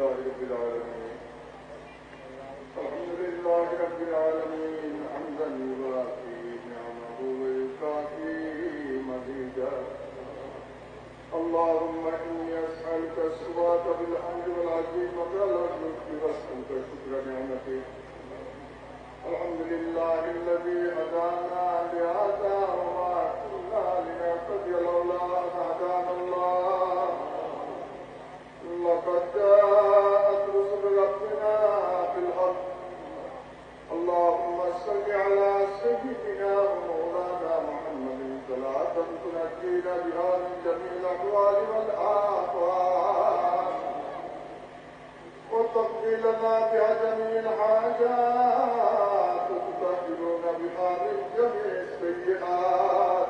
لله رب العالمين. الحمد لله رب العالمين. حمدا يوافي نعمه ويكافي مزيدا. اللهم إني أسألك الثبات بالأمر والعزيمة والرزق وأسألك شكر نعمتك الحمد لله الذي هدانا لهذا وما كنا لنهتدي لولا أن هدانا الله. لقد تنجينا بها من جميع وتقضي لنا بها جميع الحاجات بها من جميع السيئات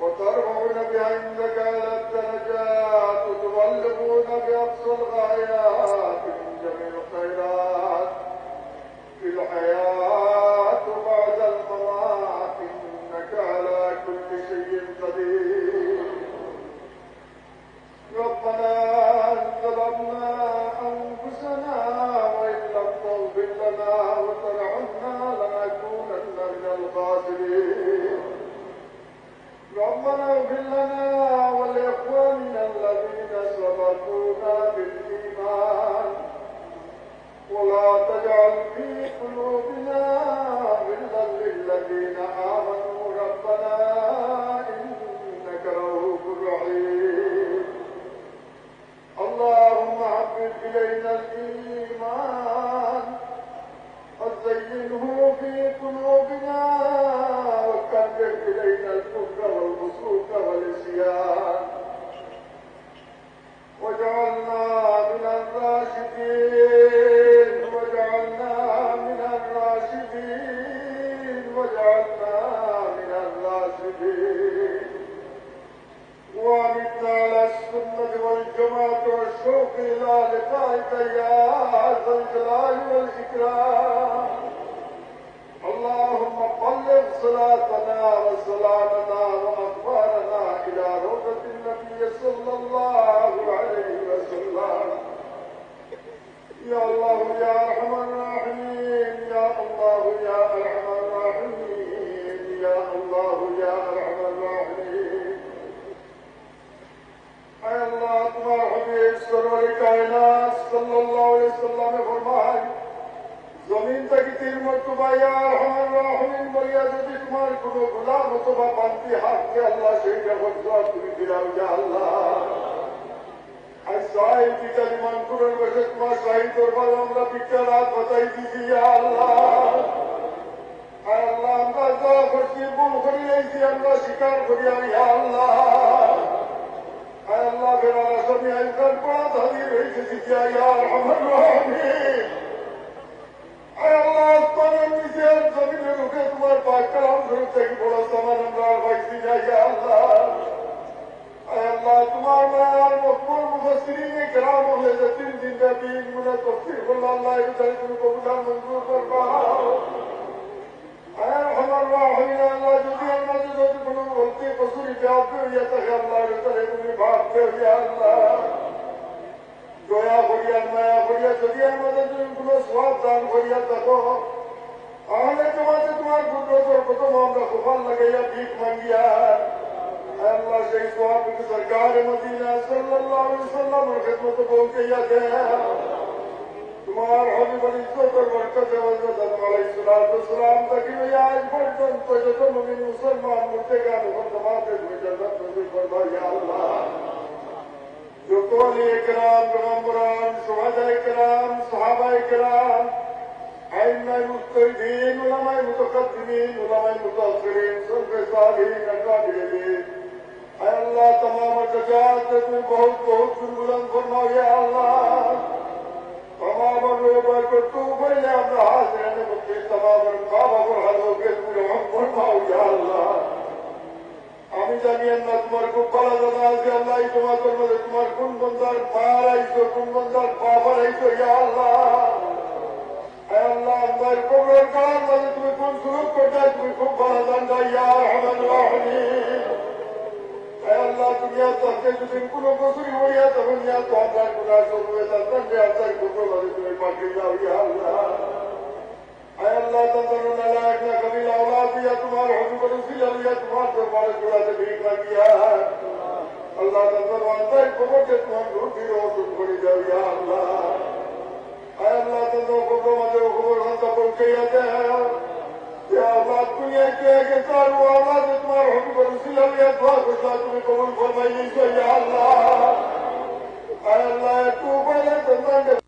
بها عندك على الدرجات وتبلغون بأقصى الغايات গোলাম অথবা বান্তি হাতকে আল্লাহ সেইটা বলতো তুমি দিলাম যা আল্লাহ। আর সাহেব পিতা মান করার বসে তোমার শাহী দরবার আমরা পিতা রাত বাতাই দিছি আল্লাহ। আর আল্লাহ, আমরা যা করছি, ভুল করি এইছি আমরা স্বীকার করি ইয়া আল্লাহ। আর আল্লাহ বেড়ারা সবই আইকার পড়া রহমিন আয় আল্লাহ আসমানের নিচের জমিনের উঠে তোমার পাক কালাম ধরে থেকে বড় সামান আমরা আর পাইছি না ইয়া আল্লাহ আয় আল্লাহ তোমার মায়ার মকবুল মুফাসসিরিনে কেরাম হলে যে তিন দিন ব্যাপী গুণে তফসির করল আল্লাহ এর চাই তুমি কবুলার মঞ্জুর করবা আয় রহমান রাহিম আল্লাহ যদি আমাদের যদি কোনো বলতে কসুরি ব্যাপ হইয়া থাকে আল্লাহ এর চাই তুমি ভাবতে হইয়া আল্লাহ দয়া করিয়া মায়া করিয়া যদি আমাদের কোনো সব দান করিয়া দেখো তাহলে তোমাদের তোমার কুদরতের প্রথম আমরা কুফাল লাগাইয়া ভিক মাঙ্গিয়া আল্লাহ সেই সব সরকার মদিনা সাল্লাল্লাহু আলাইহি সাল্লামের খেদমত পৌঁছাইয়া দে তোমার হবিবর ইজ্জতের বরকতে হযরত আলাইহিস সালাতু সালাম থেকে আজ পর্যন্ত যত মুমিন মুসলমান جو قول اکرام پیغمبران شہداء کرام صحابہ کرام علماء مستقدمین علماء متقدمین علماء متاخرین سب صالحین اکابرین اے اللہ تمام اجزاد تو بہت بہت بلند فرما یا اللہ تمام لوگوں کو تو بڑے اپنا حاضر ہے تمام کام اور کے پورے ہم فرماؤ یا اللہ আমি জানি আল্লাহ তোমার খুব ভালো জানা আছে, আল্লাহ তোমার মধ্যে তোমার কোন বন্দার পার আইছো কোন বন্দার বাবার আইছো ইয়া আল্লাহ আল্লাহ আল্লাহর কবরের কোন তুমি খুব ভালো জানতা ইয়া রহমান আল্লাহ তাকে কোনো করবে তার যে আপনার কুকুর তুমি পাঠিয়ে আল্লাহ। আল্লাহ মুসলমানের গোড়াতে ভিড় লাগিয়া আল্লাহ তাদের অন্যায় কবরকে তোমার রুটির অসুখ করে যাও ইয়া আল্লাহ আয় তুমি কবল ফরমাই আল্লাহ আল্লাহ একটু উপায় নাই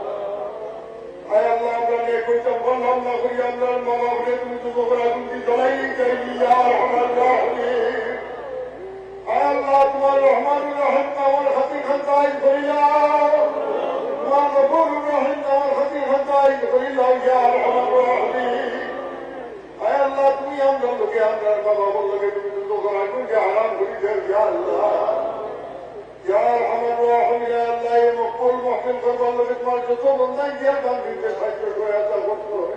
আয় আল্লাহ, আমরা নিয়ে কইতাম বললাম না করি, আমরা মামা বলে তুমি তো গোবরা তুমি দলাই চাইলি আমার আয় আল্লাহ, তোমার রহমান রহিম, আমার হাতি খান্তাই করিলা তোমার গফুর রহিম, আমার হাতি খান্তাই করিলা ইয়া আমার রাহমি। আয় আল্লাহ, তুমি আমরা লোকে, আমরা বাবা বললে তুমি তো গোবরা তুমি হারাম করি আল্লাহ। يا ارحم الراحمين يا الله يمكن محكم قدر لك ما تطلب من دي يا دم في حجك ويا تغفر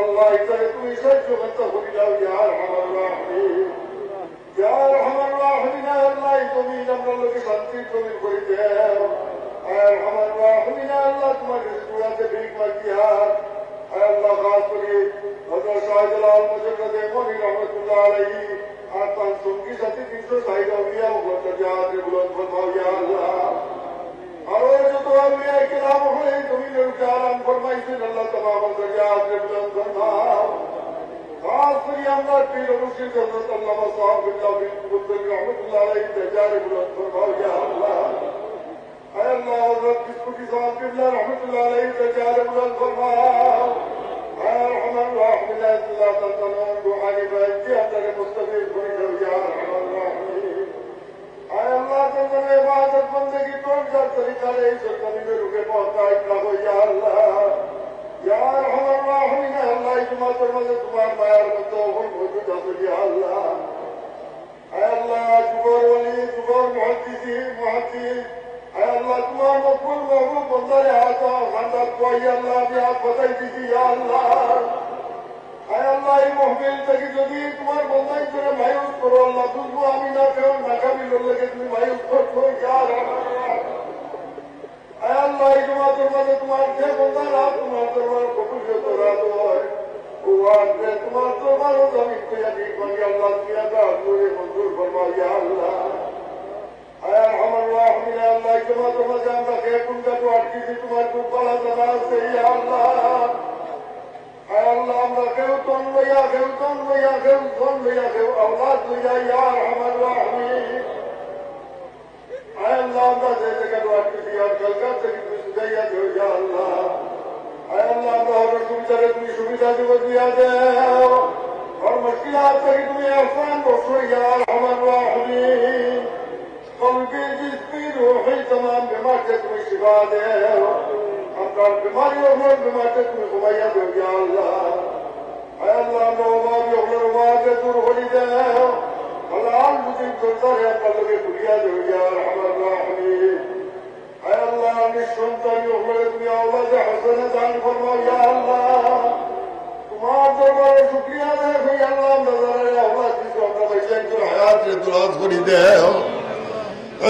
الله يترك ويسجد وتغفر له يا ارحم الراحمين يا ارحم الراحمين يا الله يتمين امر لك شانتي تمين করে দেও يا ارحم الراحمين يا الله তোমার রিজওয়াতে ভিক মাকিয়া আল্লাহ খাস করে হযরত শাহজালাল মুজাদ্দদ এমনি রহমাতুল্লাহ আলাইহি تم کی سچی تین سو سائی اولیاء جہاز بلند فرماؤ یا اللہ اور جو تو اولیاء کے نام ہوئے تمہیں نے چاران فرمائی سے اللہ تمام جہاز بلند فرماؤ خاص کر ہمارا پیر مرشد حضرت علامہ صاحب اللہ بن مدن رحمۃ اللہ علیہ جہاز بلند فرماؤ یا اللہ اے اللہ حضرت کس کو کی صاحب اللہ رحمۃ اللہ علیہ جہاز بلند فرماؤ Allah, you are one, you are one, اللهم كل مغلوب ضيعته خندق يا الله بحفظتك يا الله হায় আল্লাহ এই মহবিল থেকে যদি তোমার বন্ধাই করে মায়ুস করো আল্লাহ বুঝব আমি না কেউ না খাবি লোকে তুমি মায়ুস করছ হায় আল্লাহ এই তোমার দরবারে তোমার যে বন্ধা রাত তোমার দরবার কটুষে তো রাত হয় তোমার দরবারও জমি আল্লাহ মঞ্জুর করবা ইয়া আল্লাহ আমার রাহমিন আল্লাহ তোমার তোমার আমরা কে কোনটা তো আটকেছি তোমার খুব বলা জানা আছে ইয়া আল্লাহ আয় আল্লাহ আমরা কেউ তন লইয়া কেউ তন লইয়া কেউ তন লইয়া আমার বিমারি ওমর বিমারকে তুমি ঘুমাইয়া দেও ইয়া আল্লাহ আয় আল্লাহ আমার ওমর ওমর ওমরকে দূর হলি দেও আল্লাহ আর বুঝি দরকারে আপনার লোকে ঘুরিয়া দেও ইয়া রহমান রাহিম আয় আল্লাহ আমি সন্তানি ওমরে তুমি আওলাদে হাসানে তোমার দরবারে শুকরিয়া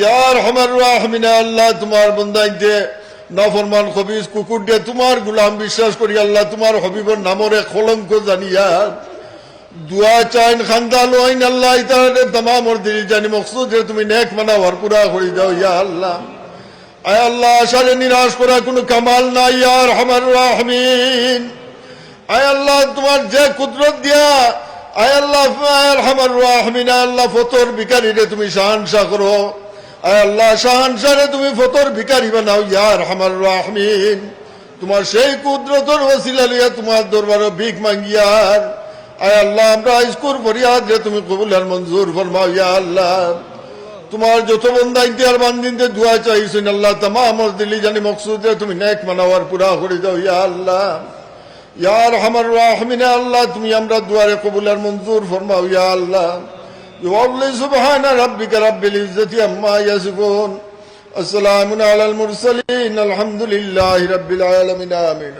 ইয়ার হামার রাহমিনা আল্লাহ, তোমার বন্দাইতে নফরমান খবিজ কুকুর দিয়ে তোমার গুলাম বিশ্বাস করি আল্লাহ, তোমার হবিবর নামরে কলঙ্ক জানিয়া দুয়া চাইন খান্দান ওয়াইন আল্লাহ ইতারে তমাম ওর দিল জানি মকসুদ যে তুমি নেক মানা ওর পুরা করে দাও ইয়া আল্লাহ। আয় আল্লাহ, আশারে নিরাশ করা কোনো কামাল নাই আর আমার রাহমিন। আয় আল্লাহ, তোমার যে কুদরত দিয়া, আয় আল্লাহ, আয় রাহমিন আয় আল্লাহ ফতর বিকারীরে তুমি শাহানশা করো। আল্লাহ শাহানশারে তুমি ফতর বিকারি বানাও ইয়ার আমার রাহমিন। তোমার সেই কুদরতর ওসিলা লইয়া তোমার দরবারে ভিক মাঙ্গিয়ার। আয় আল্লাহ, আমরা স্কুর ফরিয়াদ যে তুমি কবুল আর মঞ্জুর ফরমাও, ইয়া আল্লাহ। তোমার যত বন্ধা ইন্তিয়ার বান্দিনতে দোয়া চাইছেন, আল্লাহ তামাম দিলি জানি মকসুদে তুমি নেক মানাওয়ার পুরা করে দাও, ইয়া আল্লাহ। ইয়ার হামার রাহমিনে আল্লাহ, তুমি আমরা দুয়ারে কবুল আর মঞ্জুর ফরমাও, ইয়া আল্লাহ। يوالله سبحان ربك رب العزة عما يصفون السلام على المرسلين الحمد لله رب العالمين آمين